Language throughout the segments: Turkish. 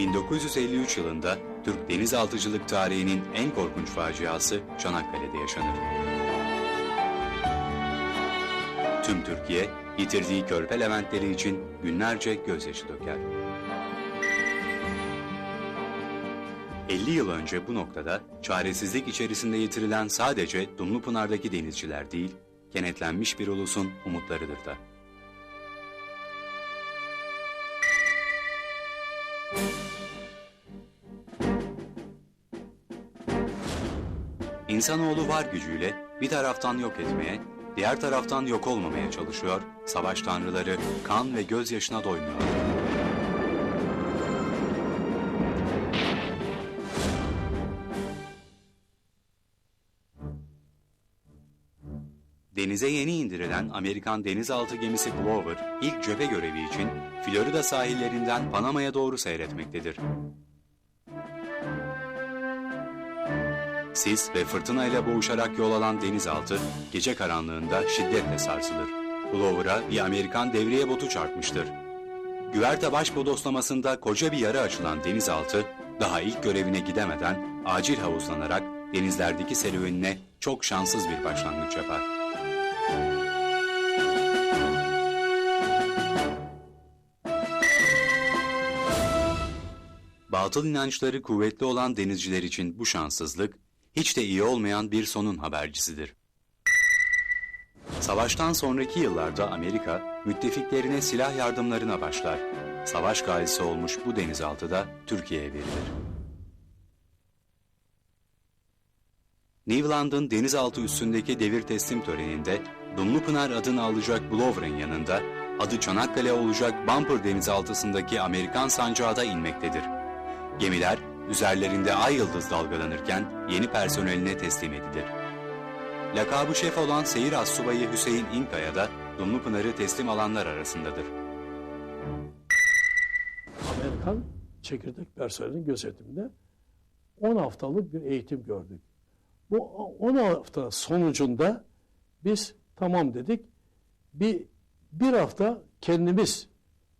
1953 yılında Türk denizaltıcılık tarihinin en korkunç faciası Çanakkale'de yaşanır. Tüm Türkiye yitirdiği körpe Leventleri için günlerce gözyaşı döker. 50 yıl önce bu noktada çaresizlik içerisinde yitirilen sadece Dumlupınar'daki denizciler değil, kenetlenmiş bir ulusun umutlarıdır da. İnsanoğlu var gücüyle bir taraftan yok etmeye, diğer taraftan yok olmamaya çalışıyor, savaş tanrıları kan ve gözyaşına doymuyor. Denize yeni indirilen Amerikan denizaltı gemisi Glover, ilk cephe görevi için Florida sahillerinden Panama'ya doğru seyretmektedir. Sis ve fırtınayla boğuşarak yol alan denizaltı, gece karanlığında şiddetle sarsılır. Glover'a bir Amerikan devriye botu çarpmıştır. Güverte baş bodoslamasında koca bir yara açılan denizaltı, daha ilk görevine gidemeden acil havuzlanarak denizlerdeki serüvenine çok şanssız bir başlangıç yapar. Batıl inançları kuvvetli olan denizciler için bu şanssızlık, hiç de iyi olmayan bir sonun habercisidir. Savaştan sonraki yıllarda Amerika, müttefiklerine silah yardımlarına başlar. Savaş gazisi olmuş bu denizaltı da Türkiye'ye verilir. Newland'ın denizaltı üstündeki devir teslim töreninde Dumlupınar adını alacak Blower'ın yanında adı Çanakkale olacak Bumper denizaltısındaki Amerikan sancağı da inmektedir. Gemiler üzerlerinde ay yıldız dalgalanırken yeni personeline teslim edilir. Lakabı şef olan Seyir Assubayı Hüseyin İnkaya da Dumlupınar'ı teslim alanlar arasındadır. Amerikan çekirdek personelinin gözetiminde 10 haftalık bir eğitim gördük. Bu 10 hafta sonucunda biz tamam dedik. Bir, bir hafta kendimiz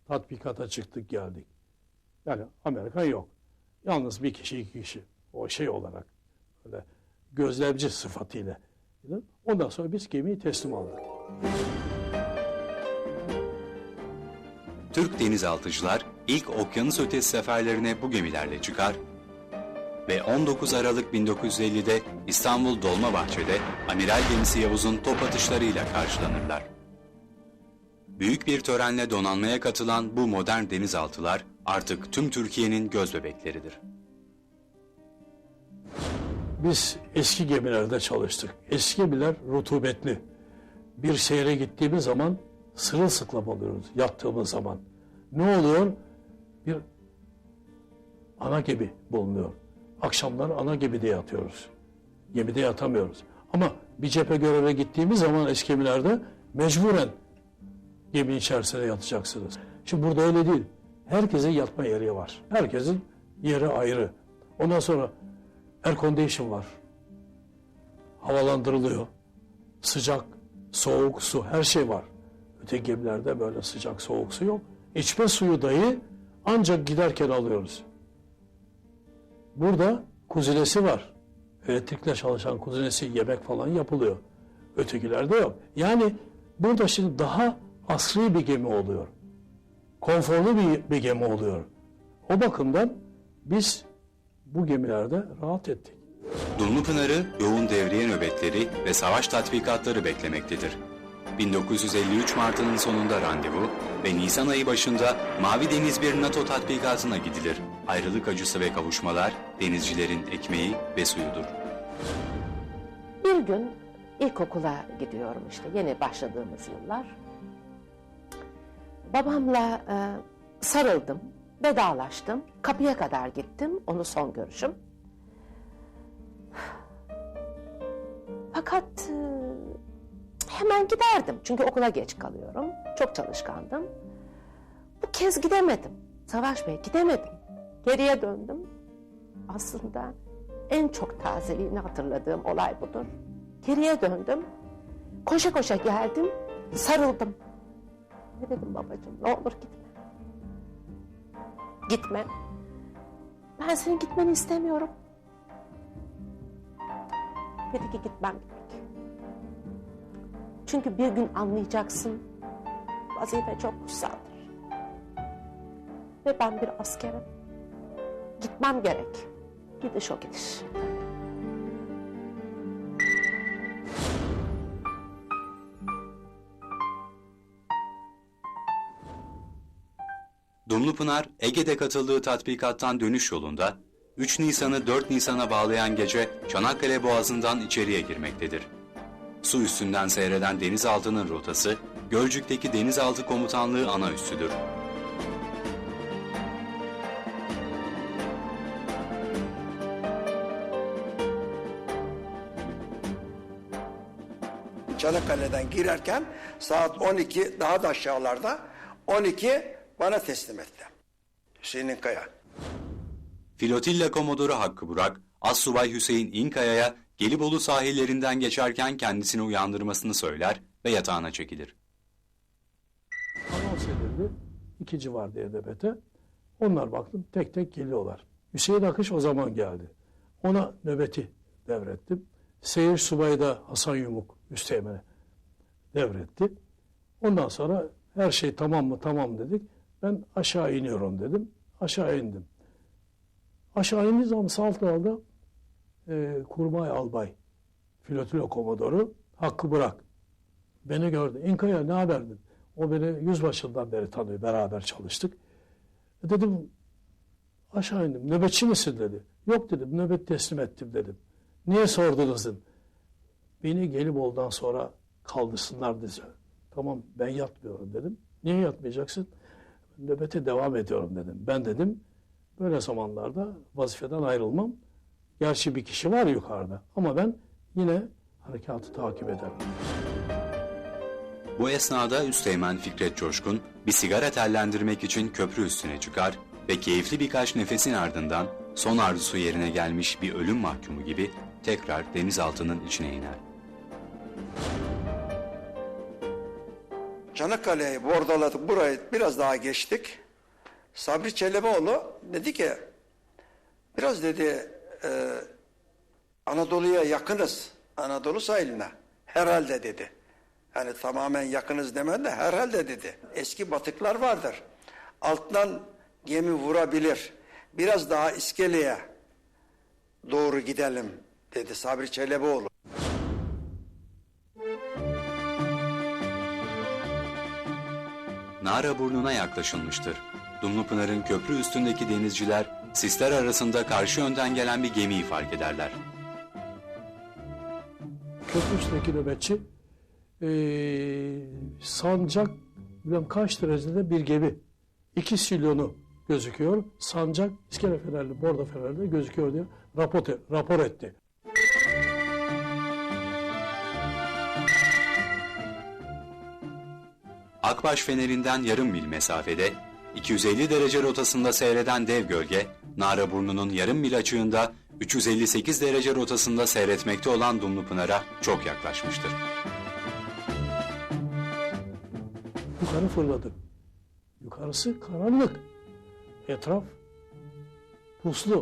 tatbikata çıktık geldik. Yani Amerikan yok. Yalnız bir kişi iki kişi o şey olarak öyle gözlemci sıfatıyla. Ondan sonra biz gemiyi teslim aldık. Türk denizaltıcılar ilk okyanus ötesi seferlerine bu gemilerle çıkar ve 19 Aralık 1950'de İstanbul Dolmabahçe'de Amiral gemisi Yavuz'un top atışlarıyla karşılanırlar. Büyük bir törenle donanmaya katılan bu modern denizaltılar artık tüm Türkiye'nin göz bebekleridir. Biz eski gemilerde çalıştık. Eski gemiler rutubetli. Bir seyre gittiğimiz zaman sırılsıklam oluyoruz yattığımız zaman. Ne oluyor? Bir ana gemi bulunuyor. Akşamlar ana gemide yatıyoruz. Gemide yatamıyoruz. Ama bir cephe göreve gittiğimiz zaman eski gemilerde mecburen gemi içerisinde yatacaksınız. Şimdi burada öyle değil. Herkesin yatma yeri var. Herkesin yeri ayrı. Ondan sonra air condition var. Havalandırılıyor. Sıcak, soğuk su her şey var. Öteki gemilerde böyle sıcak, soğuk su yok. İçme suyu dahi ancak giderken alıyoruz. Burada kuzinesi var. Elektrikle çalışan kuzinesi yemek falan yapılıyor. Ötekilerde yok. Yani burada şimdi daha asri bir gemi oluyor. Konforlu bir, bir gemi oluyor. O bakımdan biz bu gemilerde rahat ettik. Dumlupınar'ı yoğun devriye nöbetleri ve savaş tatbikatları beklemektedir. 1953 Mart'ının sonunda randevu ve Nisan ayı başında Mavi Deniz bir NATO tatbikatına gidilir. Ayrılık acısı ve kavuşmalar denizcilerin ekmeği ve suyudur. Bir gün ilkokula gidiyorum işte yeni başladığımız yıllar. Babamla e, sarıldım, vedalaştım. Kapıya kadar gittim, onu son görüşüm. Fakat e, hemen giderdim çünkü okula geç kalıyorum. Çok çalışkandım. Bu kez gidemedim. Savaş Bey gidemedim. Geriye döndüm. Aslında en çok tazeliğini hatırladığım olay budur. Geriye döndüm. Koşa koşa geldim. Sarıldım. Ne dedim babacığım ne olur gitme. Gitme. Ben senin gitmeni istemiyorum. Dedi ki gitmem gerek. Çünkü bir gün anlayacaksın. Vazife çok kutsaldır. Ve ben bir askerim. Gitmem gerek. Gidiş o gidiş. Dumlupınar, Ege'de katıldığı tatbikattan dönüş yolunda 3 Nisan'ı 4 Nisan'a bağlayan gece Çanakkale Boğazı'ndan içeriye girmektedir. Su üstünden seyreden denizaltının rotası, Gölcük'teki Denizaltı Komutanlığı ana üssüdür. Çanakkale'den girerken saat 12 daha da aşağılarda 12 bana teslim etti. Hüseyin Kaya. Filotilla Komodoru Hakkı Burak, Assubay Hüseyin İnkaya'ya Gelibolu sahillerinden geçerken kendisini uyandırmasını söyler ve yatağına çekilir. Anons edildi. İki civar diye nöbete. Onlar baktım tek tek geliyorlar. Hüseyin Akış o zaman geldi. Ona nöbeti devrettim. Seyir subayı da Hasan Yumuk üsteğmene devretti. Ondan sonra her şey tamam mı tamam dedik. Ben aşağı iniyorum dedim. Aşağı indim. Aşağı indiğim zaman salt dalda e, Kurmay Albay, Filotilo Komodoru Hakkı Bırak. Beni gördü. İnkaya ne haber dedi. O beni yüzbaşından beri tanıyor. Beraber çalıştık. E dedim aşağı indim. Nöbetçi misin dedi. Yok dedim. Nöbet teslim ettim dedim. Niye sordunuz dedim. Beni Gelibolu'dan sonra kaldırsınlar dedi. Tamam ben yatmıyorum dedim. Niye yatmayacaksın? Nöbete devam ediyorum dedim. Ben dedim böyle zamanlarda vazifeden ayrılmam. Gerçi bir kişi var yukarıda ama ben yine harekatı takip ederim. Bu esnada Üsteğmen Fikret Coşkun bir sigara tellendirmek için köprü üstüne çıkar ve keyifli birkaç nefesin ardından son arzusu yerine gelmiş bir ölüm mahkumu gibi tekrar denizaltının içine iner. Çanakkale'yi bordaladık burayı biraz daha geçtik. Sabri Çelebeoğlu dedi ki biraz dedi e, Anadolu'ya yakınız. Anadolu sahiline. Herhalde dedi. Yani tamamen yakınız demeden de herhalde dedi. Eski batıklar vardır. Alttan gemi vurabilir. Biraz daha iskeleye doğru gidelim dedi Sabri Çelebeoğlu. Nara burnuna yaklaşılmıştır. Dumlupınar'ın köprü üstündeki denizciler sisler arasında karşı yönden gelen bir gemiyi fark ederler. Köprü üstündeki nöbetçi eee, sancak bilmem kaç derecede bir gemi. İki silyonu gözüküyor. Sancak iskele fenerli, bordo fenerli gözüküyor diye rapor, rapor etti. Akbaş Feneri'nden yarım mil mesafede 250 derece rotasında seyreden dev gölge, Naraburnu'nun yarım mil açığında 358 derece rotasında seyretmekte olan Dumlupınar'a çok yaklaşmıştır. Yukarı fırladı. Yukarısı karanlık. Etraf puslu.